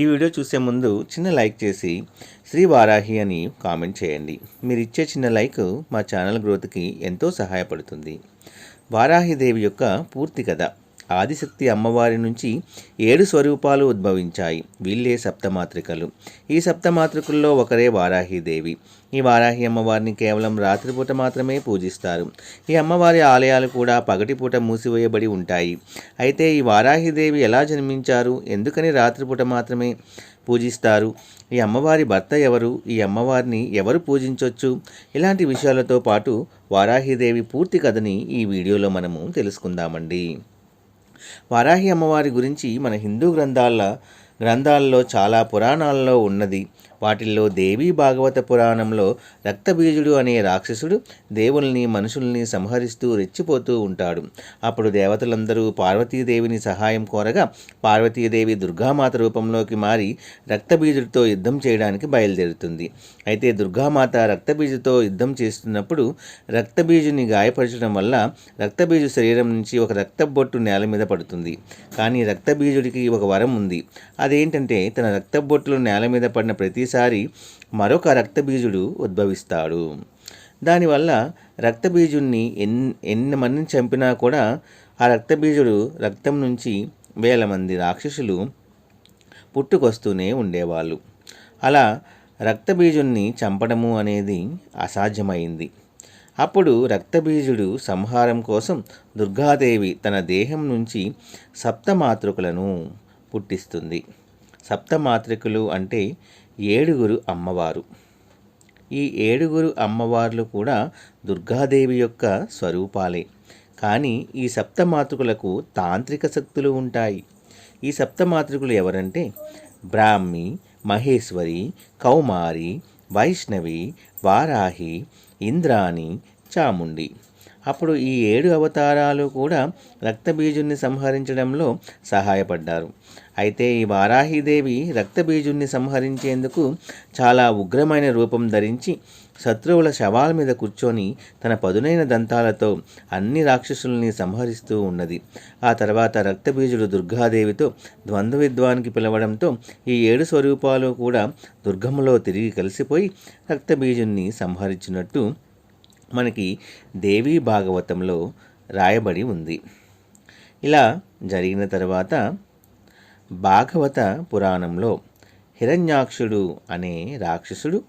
ఈ వీడియో చూసే ముందు చిన్న లైక్ చేసి శ్రీ వారాహి అని కామెంట్ చేయండి. మీరు ఇచ్చే చిన్న లైక్ మా ఛానల్ గ్రోత్కి ఎంతో సహాయపడుతుంది. వారాహిదేవి యొక్క పూర్తి కథ. ఆదిశక్తి అమ్మవారి నుంచి ఏడు స్వరూపాలు ఉద్భవించాయి. వీళ్ళే సప్తమాత్రికలు. ఈ సప్తమాతృకుల్లో ఒకరే వారాహిదేవి. ఈ వారాహి అమ్మవారిని కేవలం రాత్రిపూట మాత్రమే పూజిస్తారు. ఈ అమ్మవారి ఆలయాలు కూడా పగటిపూట మూసివేయబడి ఉంటాయి. అయితే ఈ వారాహిదేవి ఎలా జన్మించారు? ఎందుకని రాత్రిపూట మాత్రమే పూజిస్తారు? ఈ అమ్మవారి భర్త ఎవరు? ఈ అమ్మవారిని ఎవరు పూజించవచ్చు ఇలాంటి విషయాలతో పాటు వారాహిదేవి పూర్తి కథని ఈ వీడియోలో మనము తెలుసుకుందామండి. వారాహి అమ్మవారి గురించి మన హిందూ గ్రంథాల గ్రంథాల్లో చాలా పురాణాల్లో ఉన్నది. వాటిల్లో దేవీ భాగవత పురాణంలో రక్తబీజుడు అనే రాక్షసుడు దేవుల్ని మనుషుల్ని సంహరిస్తూ రెచ్చిపోతూ ఉంటాడు. అప్పుడు దేవతలందరూ పార్వతీదేవిని సహాయం కోరగా పార్వతీదేవి దుర్గామాత రూపంలోకి మారి రక్తబీజుడితో యుద్ధం చేయడానికి బయలుదేరుతుంది. అయితే దుర్గామాత రక్తబీజుతో యుద్ధం చేస్తున్నప్పుడు రక్తబీజుని గాయపరచడం వల్ల రక్తబీజు శరీరం నుంచి ఒక రక్తబొట్టు నేల మీద పడుతుంది. కానీ రక్తబీజుడికి ఒక వరం ఉంది. అదేంటంటే తన రక్తబొట్టులు నేల మీద పడిన ప్రతి ప్రతిసారి మరొక రక్తబీజుడు ఉద్భవిస్తాడు. దానివల్ల రక్తబీజుణ్ణి ఎన్ ఎన్ని మందిని చంపినా కూడా ఆ రక్తబీజుడు రక్తం నుంచి వేల మంది రాక్షసులు పుట్టుకొస్తూనే ఉండేవాళ్ళు. అలా రక్తబీజుణ్ణి చంపడము అనేది అసాధ్యమైంది. అప్పుడు రక్తబీజుడు సంహారం కోసం దుర్గాదేవి తన దేహం నుంచి సప్తమాతృకులను పుట్టిస్తుంది. సప్తమాతృకులు అంటే ఏడుగురు అమ్మవారు. ఈ ఏడుగురు అమ్మవార్లు కూడా దుర్గాదేవి యొక్క స్వరూపాలే. కానీ ఈ సప్తమాతృకులకు తాంత్రిక శక్తులు ఉంటాయి. ఈ సప్తమాతృకులు ఎవరంటే బ్రాహ్మి మహేశ్వరి కౌమారి వైష్ణవి వారాహి ఇంద్రాణి చాముండి. అప్పుడు ఈ ఏడు అవతారాలు కూడా రక్తబీజుణ్ణి సంహరించడంలో సహాయపడ్డారు. అయితే ఈ వారాహిదేవి రక్తబీజుణ్ణి సంహరించేందుకు చాలా ఉగ్రమైన రూపం ధరించి శత్రువుల శవాల మీద కూర్చొని తన పదునైన దంతాలతో అన్ని రాక్షసుల్ని సంహరిస్తూ ఉన్నది. ఆ తర్వాత రక్తబీజుడు దుర్గాదేవితో ద్వంద్వ విద్వానికి పిలవడంతో ఈ ఏడు స్వరూపాలు కూడా దుర్గములో తిరిగి కలిసిపోయి రక్తబీజుణ్ణి సంహరించినట్టు మనకి దేవీ భాగవతంలో రాయబడి ఉంది. ఇలా జరిగిన తర్వాత భాగవత పురాణంలో హిరణ్యాక్షుడు అనే రాక్షసుడు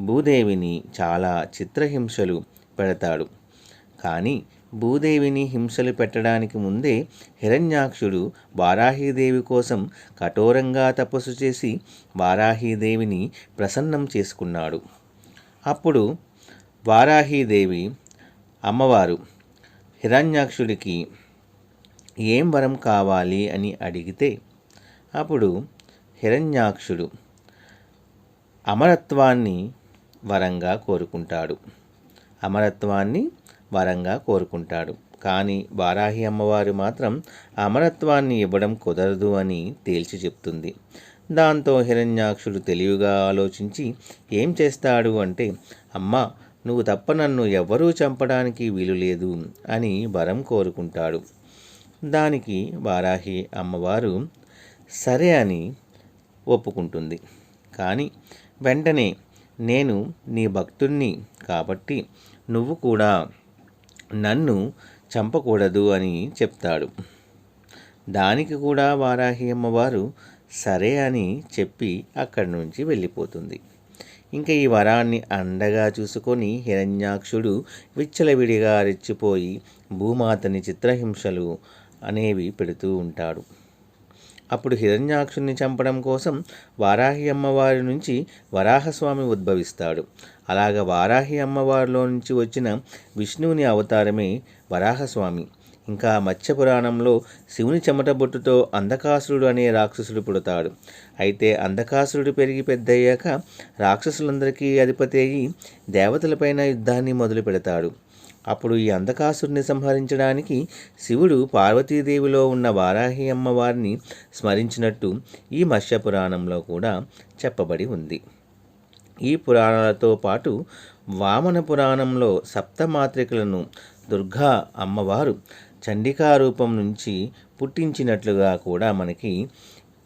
భూదేవిని చాలా చిత్రహింసలు పెడతాడు. కానీ భూదేవిని హింసలు పెట్టడానికి ముందే హిరణ్యాక్షుడు వారాహీదేవి కోసం కఠోరంగా తపస్సు చేసి వారాహీదేవిని ప్రసన్నం చేసుకున్నాడు. అప్పుడు వారాహీదేవి అమ్మవారు హిరణ్యాక్షుడికి ఏం వరం కావాలి అని అడిగితే అప్పుడు హిరణ్యాక్షుడు అమరత్వాన్ని వరంగా కోరుకుంటాడు. అమరత్వాన్ని వరంగా కోరుకుంటాడు. కానీ వారాహి అమ్మవారు మాత్రం అమరత్వాన్ని ఇవ్వడం కుదరదు అని తేల్చి చెప్తుంది. దాంతో హిరణ్యాక్షుడు తెలివిగా ఆలోచించి ఏం చేస్తాడు? అంటే అమ్మ నువ్వు తప్ప నన్ను ఎవ్వరూ చంపడానికి వీలు లేదు అని వరం కోరుకుంటాడు. దానికి వారాహి అమ్మవారు సరే అని ఒప్పుకుంటుంది. కానీ వెంటనే నేను నీ భక్తుణ్ణి కాబట్టి నువ్వు కూడా నన్ను చంపకూడదు అని చెప్తాడు. దానికి కూడా వారాహి అమ్మవారు సరే అని చెప్పి అక్కడి నుంచి వెళ్ళిపోతుంది. ఇంకా ఈ వరాన్ని అండగా చూసుకొని హిరణ్యాక్షుడు విచ్చలవిడిగా రెచ్చిపోయి భూమాతని చిత్రహింసలు అనేవి పెడుతూ ఉంటాడు. అప్పుడు హిరణ్యాక్షుణ్ణి చంపడం కోసం వారాహి అమ్మవారి నుంచి వరాహస్వామి ఉద్భవిస్తాడు. అలాగ వారాహి అమ్మవారిలో నుంచి వచ్చిన విష్ణువుని అవతారమే వరాహస్వామి. ఇంకా మత్స్య పురాణంలో శివుని చెమట బొట్టుతో అంధకాసురుడు అనే రాక్షసుడు పుడతాడు. అయితే అంధకాసురుడు పెరిగి పెద్దయ్యాక రాక్షసులందరికీ అధిపతి అయి దేవతలపైన యుద్ధాన్ని మొదలు పెడతాడు. అప్పుడు ఈ అంధకాసురుని సంహరించడానికి శివుడు పార్వతీదేవిలో ఉన్న వారాహి అమ్మవారిని స్మరించినట్టు ఈ మత్స్య పురాణంలో కూడా చెప్పబడి ఉంది. ఈ పురాణాలతో పాటు వామన పురాణంలో సప్తమాత్రికలను దుర్గా అమ్మవారు చండికా రూపం నుంచి పుట్టించినట్లుగా కూడా మనకి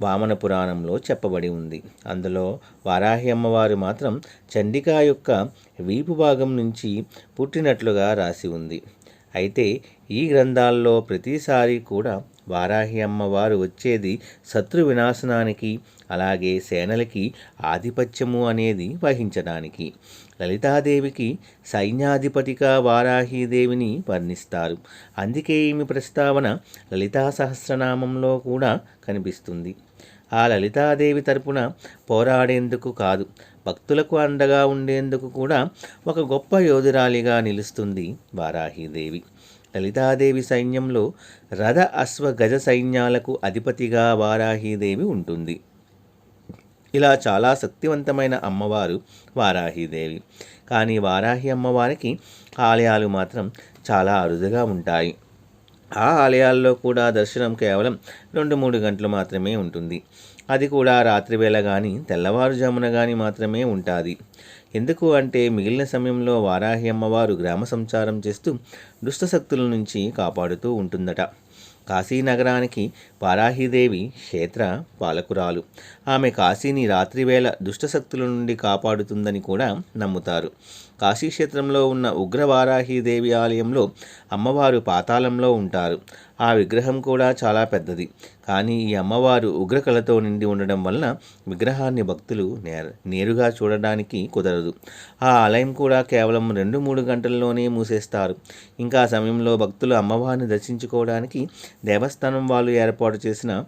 వామన పురాణంలో చెప్పబడి ఉంది. అందులో వారాహి అమ్మవారు మాత్రం చండికా యొక్క వీపు భాగం నుంచి పుట్టినట్లుగా రాసి ఉంది. అయితే ఈ గ్రంథాల్లో ప్రతిసారి కూడా వారాహి అమ్మవారు వచ్చేది శత్రు వినాశనానికి అలాగే సేనలకి ఆధిపత్యము అనేది వహించడానికి. లలితాదేవికి సైన్యాధిపతిగా వారాహీదేవిని వర్ణిస్తారు. అందుకే ఈమె ప్రస్తావన లలితా సహస్రనామంలో కూడా కనిపిస్తుంది. ఆ లలితాదేవి తరపున పోరాడేందుకు కాదు భక్తులకు అండగా ఉండేందుకు కూడా ఒక గొప్ప యోధురాలిగా నిలుస్తుంది వారాహీదేవి. లలితాదేవి సైన్యంలో రథ అశ్వ గజ సైన్యాలకు అధిపతిగా వారాహీదేవి ఉంటుంది. ఇలా చాలా శక్తివంతమైన అమ్మవారు వారాహీదేవి. కానీ వారాహి అమ్మవారికి ఆలయాలు మాత్రం చాలా అరుదుగా ఉంటాయి. ఆ ఆలయాల్లో కూడా దర్శనం కేవలం రెండు మూడు గంటలు మాత్రమే ఉంటుంది. అది కూడా రాత్రివేళ కానీ తెల్లవారుజామున కానీ మాత్రమే ఉంటుంది. ఎందుకు అంటే మిగిలిన సమయంలో వారాహి అమ్మవారు గ్రామ సంచారం చేస్తూ దుష్టశక్తుల నుంచి కాపాడుతూ ఉంటుందట. కాశీనగరానికి వారాహిదేవి క్షేత్ర పాలకురాలు. ఆమె కాశీని రాత్రివేళ దుష్టశక్తుల నుండి కాపాడుతుందని కూడా నమ్ముతారు. కాశీక్షేత్రంలో ఉన్న ఉగ్ర ఉగ్రవారాహిదేవి ఆలయంలో అమ్మవారు పాతాళంలో ఉంటారు. ఆ విగ్రహం కూడా చాలా పెద్దది. కానీ ఈ అమ్మవారు ఉగ్రకళతో నిండి ఉండడం వలన విగ్రహాన్ని భక్తులు నేర నేరుగా చూడడానికి కుదరదు. ఆ ఆలయం కూడా కేవలం రెండు మూడు గంటల్లోనే మూసేస్తారు. ఇంకా సమయంలో భక్తులు అమ్మవారిని దర్శించుకోవడానికి దేవస్థానం వాళ్ళు ఏర్పాటు చేసిన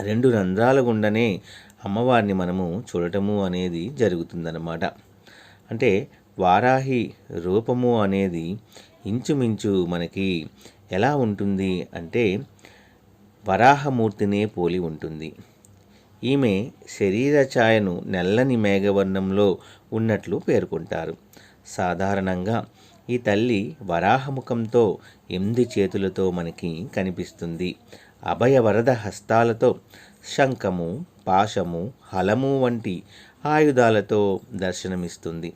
రెండు రంధ్రాల గుండనే అమ్మవారిని మనము చూడటము అనేది జరుగుతుందన్నమాట. అంటే వారాహి రూపము అనేది ఇంచుమించు మనకి ఎలా ఉంటుంది అంటే వరాహమూర్తినే పోలి ఉంటుంది. ఈమె శరీర ఛాయను నల్లని మేఘవర్ణంలో ఉన్నట్లు పేర్కొంటారు. సాధారణంగా ఈ తల్లి వరాహముఖంతో ఎనిమిది చేతులతో మనకి కనిపిస్తుంది. అభయవరద హస్తాలతో శంఖము పాశము హలము వంటి ఆయుధాలతో దర్శనమిస్తుంది.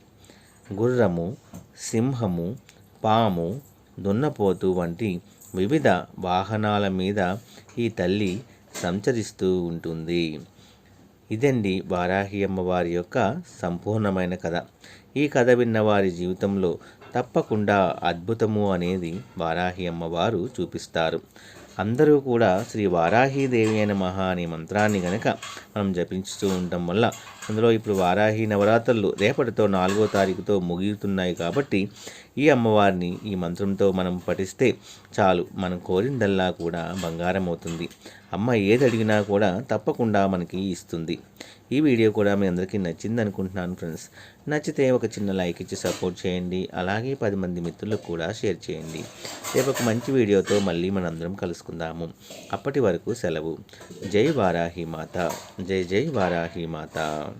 గుర్రము సింహము పాము దున్నపోతు వంటి వివిధ వాహనాల మీద ఈ తల్లి సంచరిస్తూ ఉంటుంది. ఇదండి వారాహి అమ్మవారి యొక్క సంపూర్ణమైన కథ. ఈ కథ విన్న వారి జీవితంలో తప్పకుండా అద్భుతము అనేది వారాహి అమ్మవారు చూపిస్తారు. అందరూ కూడా శ్రీ వారాహీదేవి అయిన మహా అనే మంత్రాన్ని గనక మనం జపించుతూ ఉండటం వల్ల అందులో ఇప్పుడు వారాహి నవరాత్రులు రేపటితో నాలుగో తారీఖుతో ముగియుతున్నాయి కాబట్టి ఈ అమ్మవారిని ఈ మంత్రంతో మనం పఠిస్తే చాలు మనం కోరిందల్లా కూడా బంగారం అవుతుంది అమ్మ ఏది అడిగినా కూడా తప్పకుండా మనకి ఇస్తుంది. ఈ వీడియో కూడా మీ అందరికీ నచ్చింది అనుకుంటున్నాను ఫ్రెండ్స్. నచ్చితే ఒక చిన్న లైక్ ఇచ్చి సపోర్ట్ చేయండి. అలాగే పది మంది మిత్రులకు కూడా షేర్ చేయండి. రేపు ఒక మంచి వీడియోతో మళ్ళీ మనందరం కలుసుకుందాము. అప్పటి వరకు సెలవు. జై వారాహి మాత. జై జై వారాహి మాత.